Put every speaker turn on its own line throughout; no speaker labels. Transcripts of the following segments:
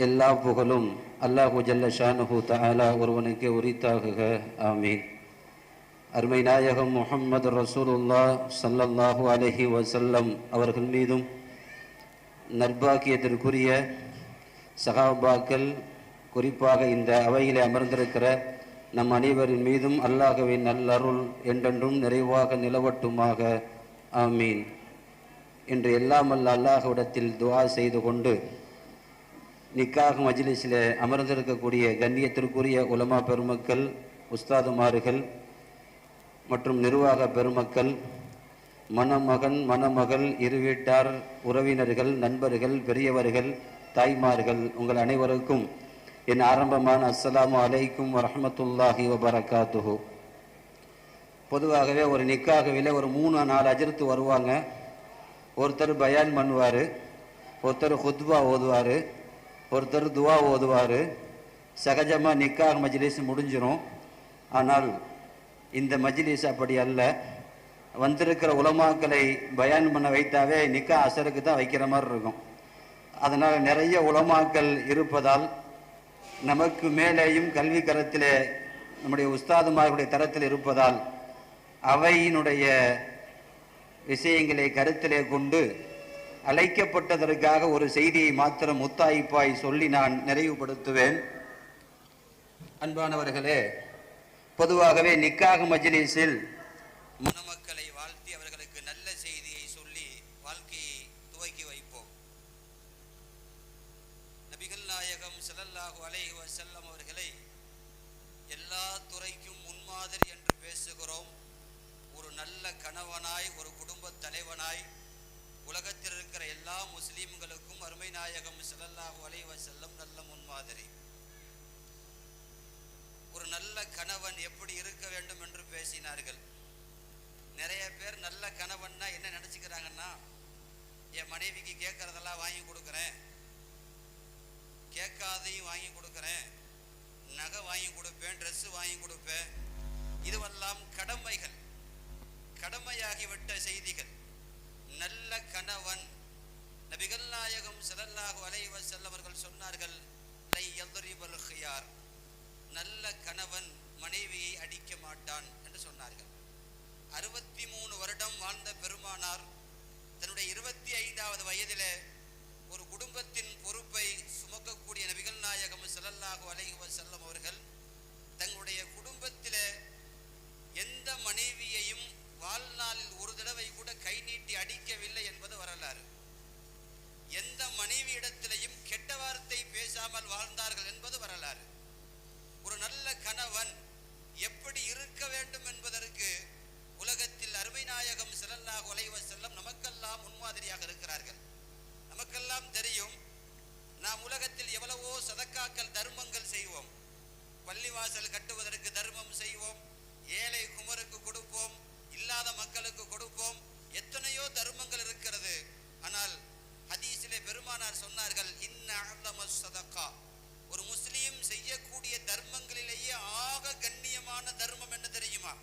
எல்லா புகழும் அல்லாஹு ஜல்ல ஷானுஹு தாலா ஒருவனுக்கு உரித்தாகுக. ஆமீன். அருமை நாயகம் முஹம்மது ரசூலுல்லா சல்லல்லாஹு அலஹி வசல்லம் அவர்கள் மீதும் நற்பாக்கியத்திற்குரிய சகாபாக்கள் குறிப்பாக இந்த அவையிலே அமர்ந்திருக்கிற நம் அனைவரின் மீதும் அல்லாஹ்வின் நல்லருள் என்றென்றும் நிறைவாக நிலவட்டுமாக. ஆமீன். என்று எல்லாம் அல்ல துவா செய்து கொண்டு நிக்காக மஜ்லிஸில் அமர்ந்திருக்கக்கூடிய கண்ணியத்திற்குரிய உலமா பெருமக்கள் உஸ்தாதுமார்கள் மற்றும் நிர்வாக பெருமக்கள் மணமகன் மணமகள் இருவீட்டார் உறவினர்கள் நண்பர்கள் பெரியவர்கள் தாய்மார்கள் உங்கள் அனைவருக்கும் என் ஆரம்பமான அஸ்ஸலாமு அலைக்கும் வரமத்துல்லாஹி வபரகாத்துஹு. பொதுவாகவே ஒரு நிக்காகவில் ஒரு மூணு நாலு அஜர்த்து வருவாங்க. ஒருத்தர் பயான் பண்ணுவார் ஒருத்தர் ஹுத்பா ஓதுவார் ஒருத்தர் துவா ஓதுவார். சகஜமாக நிக்காக மஜ்லிஸ் முடிஞ்சிடும் ஆனால் இந்த மஜ்லிஸ் அப்படி அல்ல. வந்திருக்கிற உலமாக்களை பயான் பண்ண வைத்தாவே நிக்கா அசருக்கு தான் வைக்கிற மாதிரி இருக்கும். அதனால் நிறைய உலமாக்கள் இருப்பதால் நமக்கு மேலேயும் கல்வி கரத்திலே நம்முடைய உஸ்தாதுமார்களுடைய தரத்தில் இருப்பதால் அவையினுடைய விஷயங்களை கருத்திலே கொண்டு அழைக்கப்பட்டதற்காக ஒரு செய்தியை மாத்திரம் முத்தாய்ப்பாய் சொல்லி நான் நிறைவுபடுத்துவேன். அன்பானவர்களே பொதுவாகவே நிக்காக மஜ்லிஸில் மணமக்களை வாழ்த்தி அவர்களுக்கு நல்ல செய்தியை சொல்லி வாழ்க்கையை துவக்கி வைப்போம். நபிகள் நாயகம் ஸல்லல்லாஹு அலைஹி செல்லம் அவர்களை எல்லா துறைக்கும் முன்மாதிரி என்று பேசுகிறோம். ஒரு நல்ல கணவனாய் ஒரு குடும்ப தலைவனாய் உலகத்தில் இருக்கிற எல்லா முஸ்லீம்களுக்கும் அருமை நாயகம் ஸல்லல்லாஹு அலைவ வஸல்லம் நல்ல முன்மாதிரி. ஒரு நல்ல கணவன் எப்படி இருக்க வேண்டும் என்று பேசினார்கள். நிறைய பேர் நல்ல கணவன்னா என்ன நினச்சிக்கிறாங்கன்னா என் மனைவிக்கு கேட்கறதெல்லாம் வாங்கி கொடுக்குறேன். கேட்காதையும் வாங்கி கொடுக்குறேன். நகை வாங்கி கொடுப்பேன் ட்ரெஸ்ஸு வாங்கி கொடுப்பேன். இதுவெல்லாம் கடமைகள். கடமையாகிவிட்ட செய்திகள். நல்ல கணவன். நபிகள் நாயகம் செல்லல்லாஹு அலைவ செல்லவர்கள் சொன்னார்கள் நல்ல கணவன் மனைவியை அடிக்க மாட்டான் என்று சொன்னார்கள். அறுபத்தி மூணு வருடம் வாழ்ந்த பெருமானார் தன்னுடைய இருபத்தி ஐந்தாவது வயதில் ஒரு குடும்பத்தின் பொறுப்பை சுமக்கக்கூடிய நபிகள் நாயகம் செல்லல்லாஹு அலைவ செல்லம் அவர்கள் தங்களுடைய குடும்பத்தில் எந்த மனைவியையும் கட்டி அடிக்கவில்லை என்பது வரலாறு. எந்த மனைவி இடத்திலையும் கெட்ட வார்த்தை பேசாமல் வாழ்ந்தார்கள் என்பது வரலாறு. ஒரு நல்ல கணவன் எப்படி இருக்க வேண்டும் என்பதற்கு உலகத்தில் அருமை நாயகம் ஸல்லல்லாஹு உலைவ வஸல்லம் நமக்கெல்லாம் முன்மாதிரியாக இருக்கிறார்கள். நமக்கெல்லாம் தெரியும் நாம் உலகத்தில் எவ்வளவோ சதக்காக்கள் தர்மங்கள் செய்வோம். பள்ளிவாசல் கட்டுவதற்கு தர்மம் செய்வோம். ஏழை குமருக்கு கொடுப்போம். இல்லாத மக்களுக்கு கொடுப்போம். எத்தனையோ தர்மங்கள் இருக்கிறது. ஆனால் ஹதீஸிலே பெருமானார் சொன்னார்கள் இன்ன சதக்கா ஒரு முஸ்லீம் செய்யக்கூடிய தர்மங்களிலேயே ஆக கண்ணியமான தர்மம் என்ன தெரியுமா?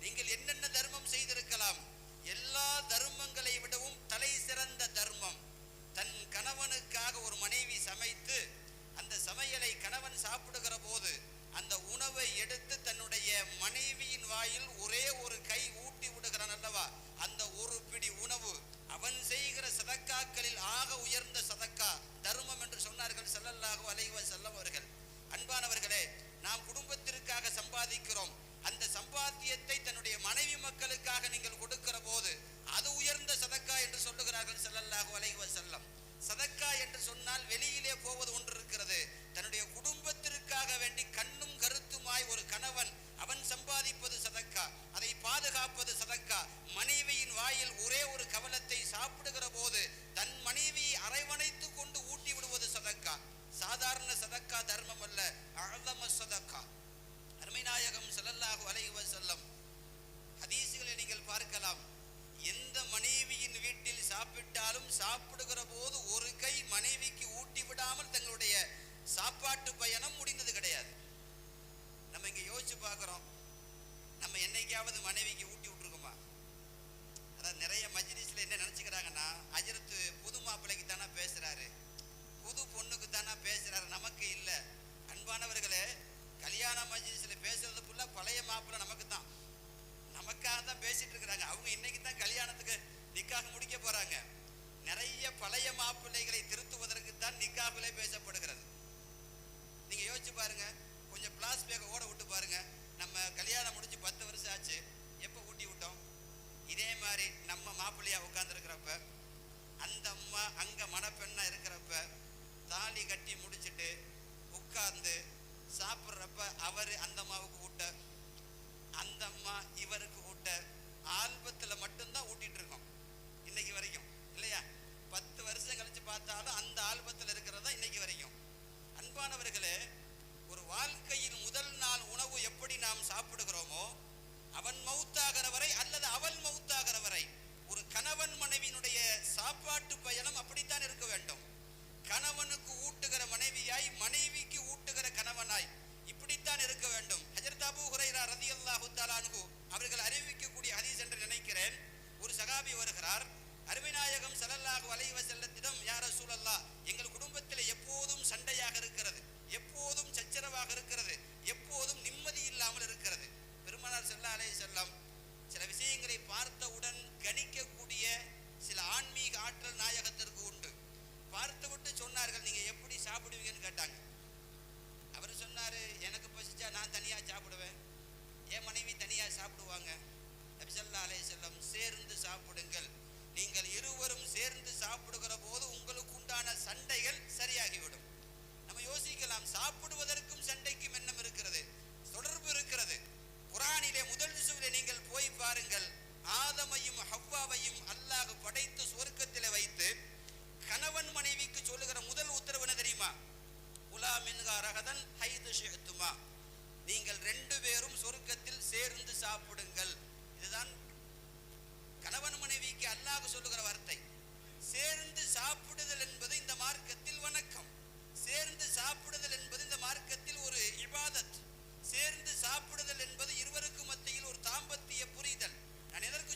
நீங்கள் என்னென்ன தர்மம் செய்திருக்கலாம்? எல்லா தர்மங்களை விடவும் தலை சிறந்த தர்மம். தன் கணவனுக்காக அவர்கள் அன்பானவர்களே நாம் குடும்பத்திற்காக சம்பாதிக்கிறோம். அந்த சம்பாத்தியத்தை தன்னுடைய மனைவி மக்களுக்காக நீங்கள் கொடுக்கிற போது அது உயர்ந்த சதக்கா என்று சொல்லுகிறார்கள் ஸல்லல்லாஹு அலைஹி செல்லம் சதக்கா என்று சொன்னால் வெளியிலே போவது ஒன்று இருக்கிறது. தன்னுடைய குடும்பத்திற்காக வேண்டி கண்ணும் கருத்துமாய் ஒரு கணவன் அவன் சம்பாதிப்பது சதக்கா அதை பாதுகாப்பது சதக்கா. மனைவியின் வாயில் ஒரே ஒரு கவலத்தை சாப்பிடுகிற போது தன் மனைவியை அரவணைத்து கொண்டு ஊட்டி விடுவது சதக்கா. சாதாரண சதக்கா தர்மம் அல்ல. அழதம சதக்கா. அருமைநாயகம் செல்லல்லாக அலைவ செல்லம் ஹதீசுகளை நீங்கள் பார்க்கலாம். எந்த மனைவியின் வீட்டில் சாப்பிட்டாலும் சாப்பிடுகிற போது ஒரு கை மனைவிக்கு ஊட்டி விடாமல் தங்களுடைய சாப்பாட்டு பயணம் முடிந்தது கிடையாது. நம்ம இங்க யோசிச்சு பார்க்குறோம். நம்ம என்னைக்காவது மனைவிக்கு ஊட்டி விட்டுருக்கோமா? அதாவது நிறைய மஜ்லிஸ்ல என்ன நினைச்சுக்கிறாங்கன்னா அஜரத்து புது மாப்பிள்ளைக்கு தானே பேசுறாரு. புது பொண்ணுக்கு தானே பேசுகிறார் நமக்கு இல்லை. அன்பானவர்களே கல்யாண மஜ்லிஸ்ல பேசுறது பழைய மாப்பிள்ளை நமக்கு தான் நமக்காக தான் பேசிட்டு இருக்கிறாங்க. அவங்க இன்னைக்கு தான் கல்யாணத்துக்கு நிக்காக முடிக்க போகிறாங்க நிறைய பழைய மாப்பிள்ளைகளை திருத்துவதற்கு தான் நிக்காகலே பேசப்படுகிறது. நீங்கள் யோசிச்சு பாருங்க. கொஞ்சம் பிளாஸ் பேக்கை ஓட விட்டு பாருங்க. நம்ம கல்யாணம் முடிஞ்சு பத்து வருஷம் ஆச்சு. எப்போ ஊட்டி விட்டோம்? இதே மாதிரி நம்ம மாப்பிள்ளையாக உட்காந்துருக்கிறப்ப அந்த அம்மா அங்கே மணப்பெண்ணாக இருக்கிறப்ப தாலி கட்டி முடிச்சுட்டு உட்கார்ந்து சாப்பிட்றப்ப அவர் அந்த அம்மாவுக்கு ஊட்ட அந்த அம்மா இவருக்கு ஊட்ட ஆல்பத்தில் மட்டும்தான் ஊட்டிட்டு இருக்கோம் இன்னைக்கு வரைக்கும். இல்லையா? பத்து வருஷம் கழிச்சு பார்த்தாலும் அந்த ஆல்பத்தில் இருக்கிறதா இன்னைக்கு வரைக்கும். அன்பானவர்களே ஒரு வாழ்க்கையின் முதல் நாள் உணவு எப்படி நாம் சாப்பிடுகிறோமோ அவன் மௌத்தாகிற வரை அல்லது அவள் மௌத்தாகிற வரை ஒரு கணவன் மனைவியினுடைய சாப்பாட்டு பயணம் அப்படித்தான் இருக்க வேண்டும். அலே செல்லம் சேர்ந்து சாப்பிடுங்கள். நீங்கள் இருவரும் சேர்ந்து சாப்பிடுகிற போது உங்களுக்கு உண்டான சண்டைகள் சரியாகிவிடும். நம்ம யோசிக்கலாம் சாப்பிடுவதற்கும் சண்டைக்கும் எண்ணம் இருக்கிறது தொடர்பு இருக்கிறது. குரானிலே முதல் சுவிலே நீங்கள் போய் பாருங்கள். ஆதமையும் ஹவ்வாவையும் அல்லாஹ் படைத்து சொர்க்கத்தில் வைத்து கணவன் மனைவிக்கு சொல்லுகிற முதல் உத்தரவு தெரியுமா? உலா மின்கா ரகதன் ஹைது ஷெஹத்துமா நீங்கள் ரெண்டு பேரும் சொர்க்கத்தில் சேர்ந்து சாப்பிடுங்கள். இதுதான் அல்லாஹ் சொல்லுகிற வார்த்தை. சேர்ந்து சாப்பிடுதல் என்பது இந்த மார்க்கத்தில் வணக்கம். சேர்ந்து சாப்பிடுதல் என்பது இந்த மார்க்கத்தில் ஒரு இபாதத். சேர்ந்து சாப்பிடுதல் என்பது இருவருக்கு மத்தியில் ஒரு தாம்பத்திய புரிதல். நான் எதற்கு